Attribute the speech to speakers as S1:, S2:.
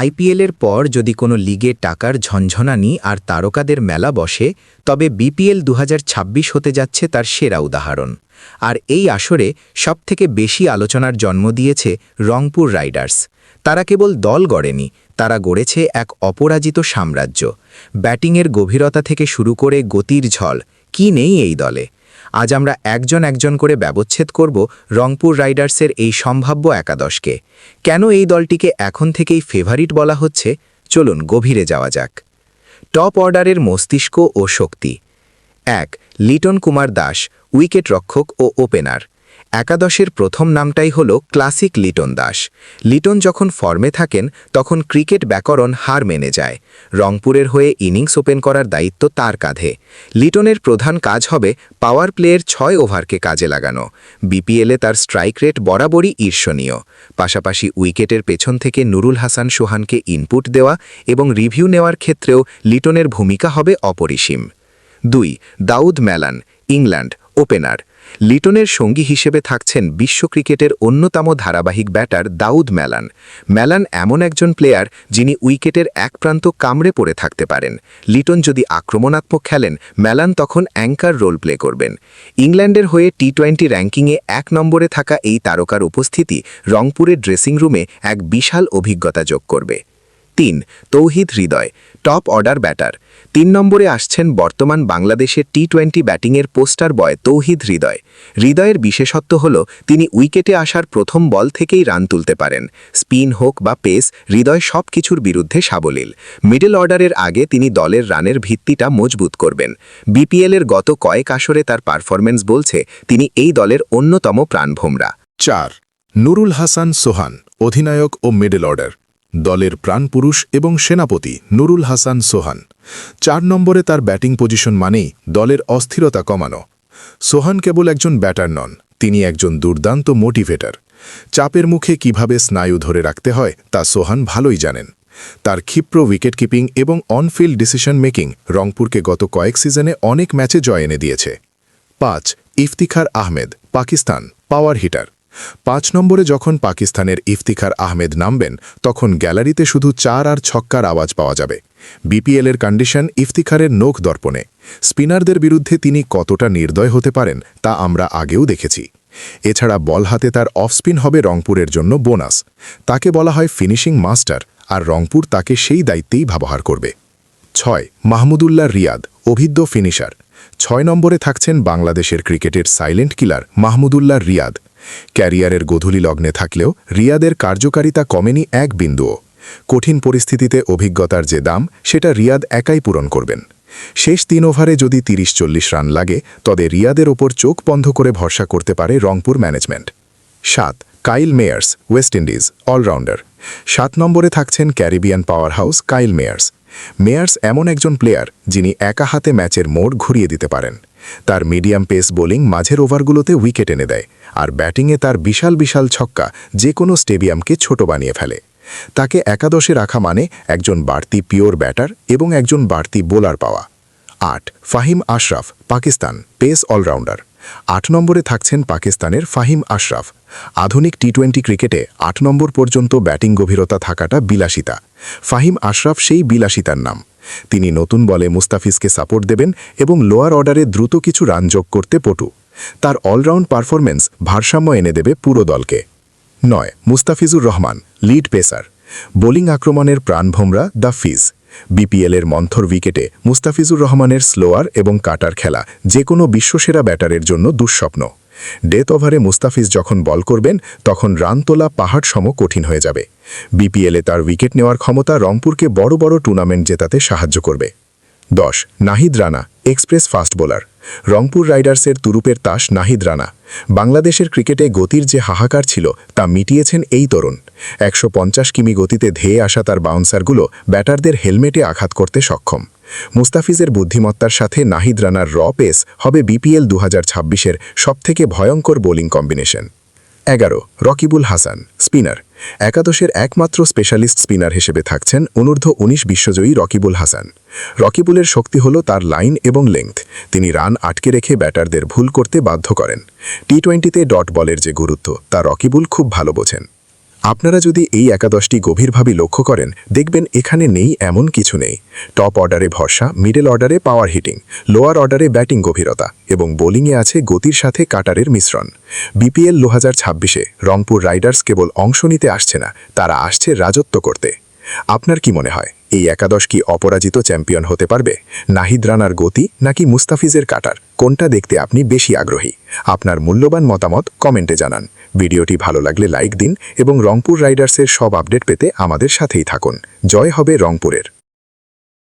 S1: আইপিএলের পর যদি কোনো লিগে টাকার ঝনঝনানি আর তারকাদের মেলা বসে, তবে বিপিএল দু হাজার ছাব্বিশ হতে যাচ্ছে তার সেরা উদাহরণ। আর এই আসরে সবথেকে বেশি আলোচনার জন্ম দিয়েছে রংপুর রাইডার্স। তারা কেবল দল গড়েনি, তারা গড়েছে এক অপরাজিত সাম্রাজ্য। ব্যাটিংয়ের গভীরতা থেকে শুরু করে গতির ঝল কি নেই এই দলে? আজ আমরা একজন একজন করে ব্যবচ্ছেদ করব রংপুর রাইডার্সের এই সম্ভাব্য একাদশকে। কেন এই দলটিকে এখন থেকেই ফেভারিট বলা হচ্ছে? চলুন গভীরে যাওয়া যাক। টপ অর্ডারের মস্তিষ্ক ও শক্তি। এক, লিটন কুমার দাস উইকেট রক্ষক ও ওপেনার একাদশের প্রথম নামটাই হল ক্লাসিক লিটন দাস। লিটন যখন ফর্মে থাকেন, তখন ক্রিকেট ব্যাকরণ হার মেনে যায়। রংপুরের হয়ে ইনিংস ওপেন করার দায়িত্ব তার কাঁধে। লিটনের প্রধান কাজ হবে পাওয়ার প্লেয়ের ছয় ওভারকে কাজে লাগানো। বিপিএলে তার স্ট্রাইক রেট বরাবরই ঈর্ষণীয়। পাশাপাশি উইকেটের পেছন থেকে নুরুল হাসান সোহানকে ইনপুট দেওয়া এবং রিভিউ নেওয়ার ক্ষেত্রেও লিটনের ভূমিকা হবে অপরিসীম। দুই, দাউদ ম্যালান ইংল্যান্ড, ওপেনার। লিটনের সঙ্গী হিসেবে থাকছেন বিশ্ব ক্রিকেটের অন্যতম ধারাবাহিক ব্যাটার দাউদ ম্যালান ম্যালান এমন একজন প্লেয়ার যিনি উইকেটের এক প্রান্ত কামড়ে পড়ে থাকতে পারেন। লিটন যদি আক্রমণাত্মক খেলেন ম্যালান তখন অ্যাঙ্কার রোল প্লে করবেন। ইংল্যান্ডের হয়ে টি টোয়েন্টি র্যাঙ্কিংয়ে এক নম্বরে থাকা এই তারকার উপস্থিতি রংপুরের ড্রেসিং রুমে এক বিশাল অভিজ্ঞতা যোগ করবে। তিন, Towhid Hridoy top order batter তিন নম্বরে আসছেন বর্তমান বাংলাদেশের টি টোয়েন্টি ব্যাটিংয়ের পোস্টার বয় তৌহিদ হৃদয়। হৃদয়ের বিশেষত্ব হল, তিনি উইকেটে আসার প্রথম বল থেকেই রান তুলতে পারেন। স্পিন হোক বা পেস, হৃদয় সব কিছুর বিরুদ্ধে সাবলীল। মিডল অর্ডারের আগে তিনি দলের রানের ভিত্তিটা মজবুত করবেন। বিপিএলের গত কয়েক আসরে তার পারফরমেন্স বলছে, তিনি এই দলের অন্যতম প্রাণভোমরা।
S2: চার, নুরুল হাসান সোহান, অধিনায়ক ও মিডল অর্ডার দলের প্রাণপুরুষ এবং সেনাপতি নুরুল হাসান সোহান। চার নম্বরে তার ব্যাটিং পজিশন মানেই দলের অস্থিরতা কমানো। সোহান কেবল একজন ব্যাটার নন, তিনি একজন দুর্দান্ত মোটিভেটার। চাপের মুখে কীভাবে স্নায়ু ধরে রাখতে হয় তা সোহান ভালোই জানেন। তার ক্ষিপ্র উইকেট কিপিং এবং অনফিল্ড ডিসিশন মেকিং রংপুরকে গত কয়েক সিজনে অনেক ম্যাচে জয় এনে দিয়েছে। পাঁচ, ইফতিখার আহমেদ, পাকিস্তান পাওয়ার হিটার পাঁচ নম্বরে যখন পাকিস্তানের ইফতিখার আহমেদ নামবেন, তখন গ্যালারিতে শুধু চার আর ছক্কার আওয়াজ পাওয়া যাবে। বিপিএলের কন্ডিশন ইফতিখারের নোখ দর্পণে। স্পিনারদের বিরুদ্ধে তিনি কতটা নির্দয় হতে পারেন, তা আমরা আগেও দেখেছি। এছাড়া বল হাতে তার অফ স্পিন হবে রংপুরের জন্য বোনাস। তাকে বলা হয় ফিনিশিং মাস্টার আর রংপুর তাকে সেই দায়িত্বেই ব্যবহার করবে। ছয়, মাহমুদুল্লাহ রিয়াদ, অভিজ্ঞ ফিনিশার ছয় নম্বরে থাকছেন বাংলাদেশের ক্রিকেটের সাইলেন্ট কিলার মাহমুদুল্লাহ রিয়াদ। ক্যারিয়ারের গধূলি লগ্নে থাকলেও রিয়াদের কার্যকারিতা কমেনি এক বিন্দুও। কঠিন পরিস্থিতিতে অভিজ্ঞতার যে দাম, সেটা রিয়াদ একাই পূরণ করবেন। শেষ তিন ওভারে যদি তিরিশ চল্লিশ রান লাগে, তবে রিয়াদের ওপর চোখ বন্ধ করে ভরসা করতে পারে রংপুর ম্যানেজমেন্ট। সাত, Kyle Mayers, West Indies, allrounder. সাত নম্বরে থাকছেন Caribbean power house Kyle Mayers. Mayers এমন একজন প্লেয়ার যিনি একা হাতে ম্যাচের মোড় ঘুরিয়ে দিতে পারেন। তার মিডিয়াম পেস বোলিং মাঝের ওভারগুলোতে উইকেট এনে দেয় আর ব্যাটিংয়ে তার বিশাল বিশাল ছক্কা যে কোনো স্টেডিয়ামকে ছোট বানিয়ে ফেলে। তাকে একাদশে রাখা মানে একজন বাড়তি পিওর ব্যাটার এবং একজন বাড়তি বোলার পাওয়া। আট, ফাহিম আশরাফ, পাকিস্তান, পেস অলরাউন্ডার। আট নম্বরে থাকছেন পাকিস্তানের ফাহিম আশরাফ। আধুনিক টি টোয়েন্টি ক্রিকেটে আট নম্বর পর্যন্ত ব্যাটিং গভীরতা থাকাটা বিলাসিতা। ফাহিম আশরাফ সেই বিলাসিতার নাম। তিনি নতুন বলে মুস্তাফিজকে সাপোর্ট দেবেন এবং লোয়ার অর্ডারে দ্রুত কিছু রান যোগ করতে পটু। তার অলরাউন্ড পারফরমেন্স ভারসাম্য এনে দেবে পুরো দলকে। নয়, Mustafizur Rahman, lead pacer. Bowling আক্রমণের প্রাণভোমরা দ্য ফিজ। বিপিএলের মন্থর উইকেটে মুস্তাফিজুর রহমানের স্লোয়ার এবং কাটার খেলা যে কোনো বিশ্বসেরা ব্যাটারের জন্য দুঃস্বপ্ন। ডেথ ওভারে মুস্তাফিজ যখন বল করবেন, তখন রান তোলা পাহাড় সম কঠিন হয়ে যাবে। বিপিএলে তার উইকেট নেওয়ার ক্ষমতা রংপুরকে বড় বড় টুর্নামেন্ট জেতাতে সাহায্য করবে। দশ, Nahid Rana. Express fast bowler. Rangpur রাইডার্সের তুরুপের তাস নাহিদ রানা। বাংলাদেশের ক্রিকেটে গতির যে হাহাকার ছিল, তা মিটিয়েছেন এই তরুণ। একশো পঞ্চাশ কিমি গতিতে ধেয়ে আসা তার বাউন্সারগুলো ব্যাটারদের হেলমেটে আঘাত করতে সক্ষম। মুস্তাফিজের বুদ্ধিমত্তার সাথে নাহিদ রানার র পেস হবে বিপিএল দু হাজার সবথেকে ভয়ঙ্কর বোলিং কম্বিনেশন। এগারো, রকিবুল হাসান, স্পিনার। একাদশের একমাত্র স্পেশালিস্ট স্পিনার হিসেবে থাকছেন অনূর্ধ্ব উনিশ বিশ্বজয়ী রকিবুল হাসান। রকিবুলের শক্তি হল তার লাইন এবং লেংথ। তিনি রান আটকে রেখে ব্যাটারদের ভুল করতে বাধ্য করেন। টি টোয়েন্টিতে ডট বলের যে গুরুত্ব, তা রকিবুল খুব ভালো বোঝেন। আপনারা যদি এই একাদশটি গভীরভাবে লক্ষ্য করেন, দেখবেন এখানে নেই এমন কিছু নেই। টপ অর্ডারে ভরসা, মিডল অর্ডারে পাওয়ার হিটিং, লোয়ার অর্ডারে ব্যাটিং গভীরতা এবং বোলিংয়ে আছে গতির সাথে কাটারের মিশ্রণ। বিপিএল দু হাজার ছাব্বিশে রংপুর রাইডার্স কেবল অংশ নিতে আসছে না, তারা আসছে রাজত্ব করতে। আপনার কি মনে হয়, এই একাদশ কি অপরাজিত চ্যাম্পিয়ন হতে পারবে? নাহিদ রানার গতি নাকি মুস্তাফিজের কাটার? কোনটা দেখতে আপনি বেশি আগ্রহী? আপনার মূল্যবান মতামত কমেন্টে জানান। ভিডিওটি ভালো লাগলে লাইক দিন এবং রংপুর রাইডার্সের সব আপডেট পেতে আমাদের সাথেই থাকুন। জয় হবে রংপুরের।